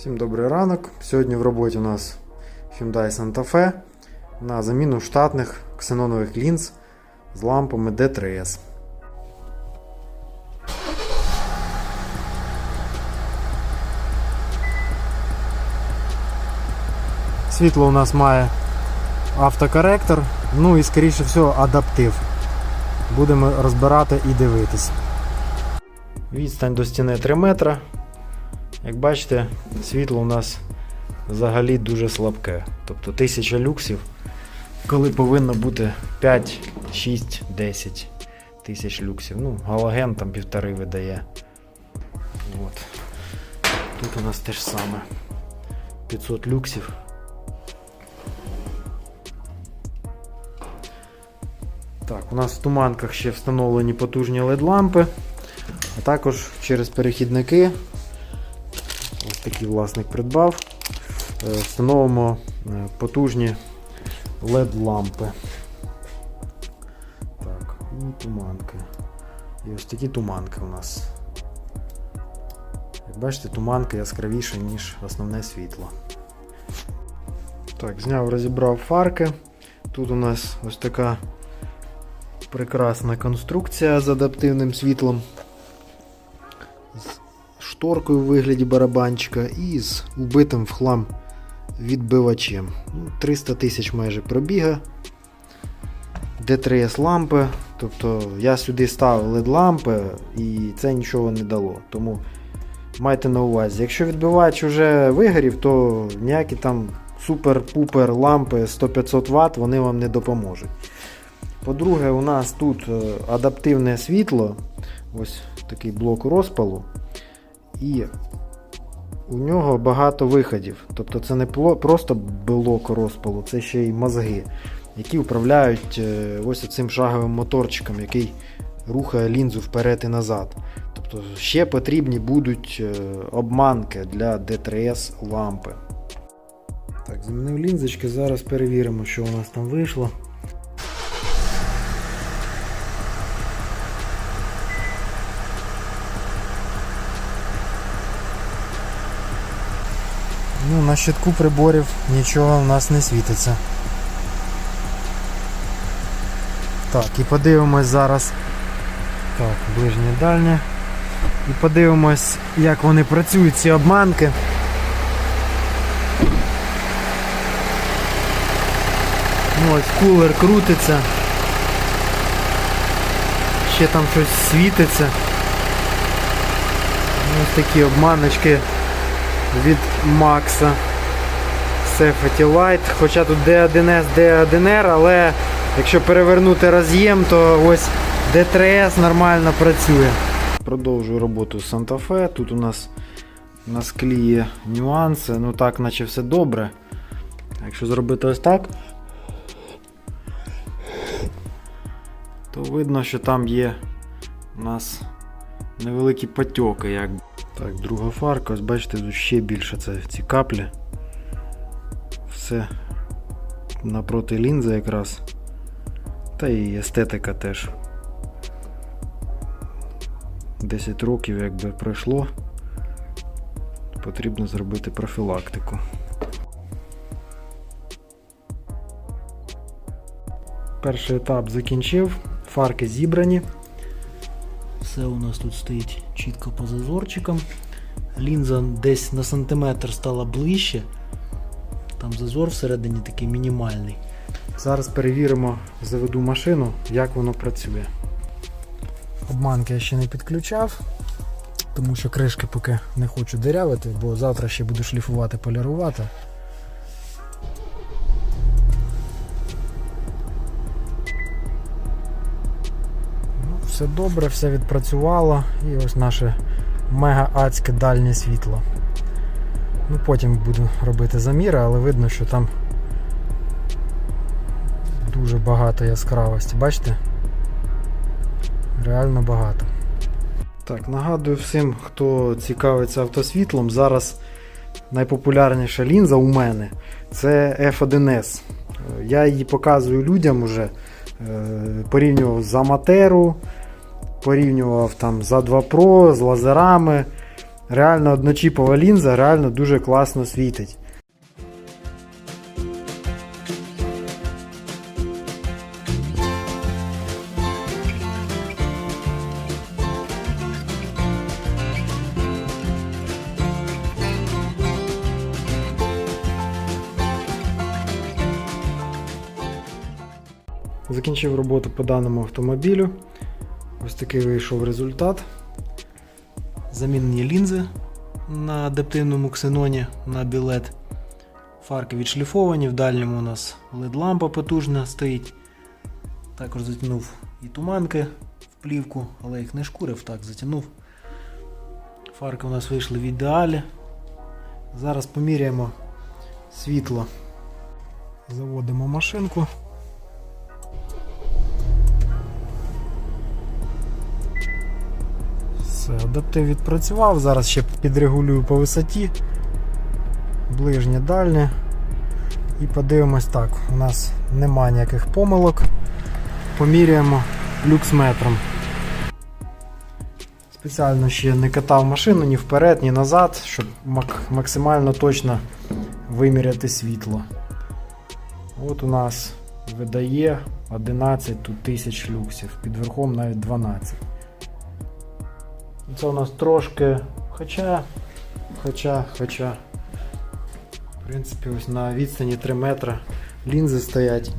Всім добрий ранок. Сьогодні в роботі у нас Hyundai Santa Fe на заміну штатних ксенонових лінз з лампами D3S. Світло у нас має автокоректор, ну і скоріше всього адаптив. Будемо розбирати і дивитись. Відстань до стіни 3 метра. Як бачите, світло у нас взагалі дуже слабке. Тобто 1000 люксів, коли повинно бути 5, 6, 10 тисяч люксів. Ну, галоген там півтори видає. От. Тут у нас те ж саме. 500 люксів. Так, у нас в туманках ще встановлені потужні LED-лампи, а також через перехідники такий власник придбав. Е, Встановимо е, потужні LED-лампи. Так, і туманки. І ось такі туманки у нас. Як бачите, туманка яскравіша, ніж основне світло. Так, зняв, розібрав фарки. Тут у нас ось така прекрасна конструкція з адаптивним світлом шторкою в вигляді барабанчика і з убитим в хлам відбивачем. Ну, 300 тисяч майже пробіга. D3S лампи. Тобто я сюди ставив LED лампи і це нічого не дало. Тому майте на увазі, якщо відбивач вже вигорів, то ніякі там супер-пупер лампи 100-500 Вт вони вам не допоможуть. По-друге, у нас тут е, адаптивне світло, ось такий блок розпалу. І у нього багато виходів. Тобто це не просто блок розпалу, це ще й мозги, які управляють е, ось цим шаговим моторчиком, який рухає лінзу вперед і назад. Тобто ще потрібні будуть е, обманки для D3S лампи. Так, замінив лінзочки, зараз перевіримо, що у нас там вийшло. Ну, на щитку приборів нічого у нас не світиться. Так, і подивимось зараз. Так, ближнє дальнє. І подивимось, як вони працюють, ці обманки. Ну, ось кулер крутиться. Ще там щось світиться. Ось такі обманочки від Макса Safety Light. Хоча тут D1S, D1R, але якщо перевернути роз'єм, то ось D3S нормально працює. Продовжую роботу з Santa Fe. Тут у нас на склі є нюанси. Ну так, наче все добре. Якщо зробити ось так, то видно, що там є у нас невеликі потьоки. Як... Так, друга фарка, ось бачите, тут ще більше це ці каплі. Все напроти лінзи якраз. Та і естетика теж. 10 років якби пройшло. Потрібно зробити профілактику. Перший етап закінчив, фарки зібрані. Все у нас тут стоїть чітко по зазорчикам. Лінза десь на сантиметр стала ближче. Там зазор всередині такий мінімальний. Зараз перевіримо, заведу машину, як воно працює. Обманки я ще не підключав, тому що кришки поки не хочу дирявити, бо завтра ще буду шліфувати, полірувати. Все добре, все відпрацювало і ось наше мега адське дальнє світло. Ну, потім буду робити заміри, але видно, що там дуже багато яскравості. Бачите? Реально багато. Так, нагадую всім, хто цікавиться автосвітлом, зараз найпопулярніша лінза у мене це F1S. Я її показую людям уже. Е, Порівнював з Amateru, порівнював там за 2 Pro з лазерами. реально одночіпова лінза реально дуже класно світить. Закінчив роботу по даному автомобілю. Ось такий вийшов результат. Замінені лінзи на адаптивному ксеноні на білет. Фарки відшліфовані, в дальньому у нас LED-лампа потужна стоїть. Також затягнув і туманки в плівку, але їх не шкурив, так затягнув. Фарки у нас вийшли в ідеалі. Зараз поміряємо світло. Заводимо машинку. Все, адаптив відпрацював, зараз ще підрегулюю по висоті. Ближнє дальнє. І подивимось так, у нас нема ніяких помилок. Поміряємо люксметром. Спеціально ще не катав машину ні вперед, ні назад, щоб максимально точно виміряти світло. От у нас видає 11 тисяч люксів, під верхом навіть 12. Це у нас трошки. Хоча. Хоча, хоча. В принципі, ось на відстані 3 метри лінзи стоять.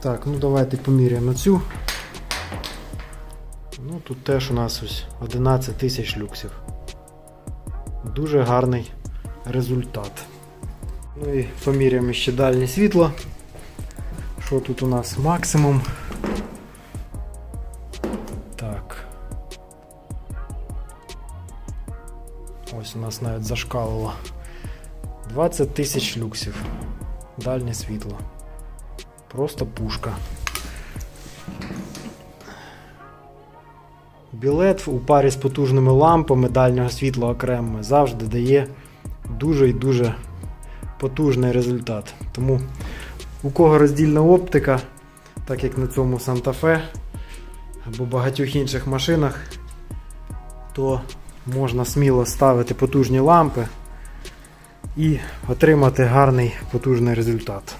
Так, ну давайте поміряємо цю. Ну, тут теж у нас ось 11 тисяч люксів. Дуже гарний результат. Ну і поміряємо ще дальнє світло. Що тут у нас максимум? Ось у нас навіть зашкалило. 20 тисяч люксів. Дальнє світло. Просто пушка. Білет у парі з потужними лампами дальнього світла окремо завжди дає дуже і дуже потужний результат. Тому у кого роздільна оптика, так як на цьому Fe або багатьох інших машинах, то можна сміло ставити потужні лампи і отримати гарний потужний результат.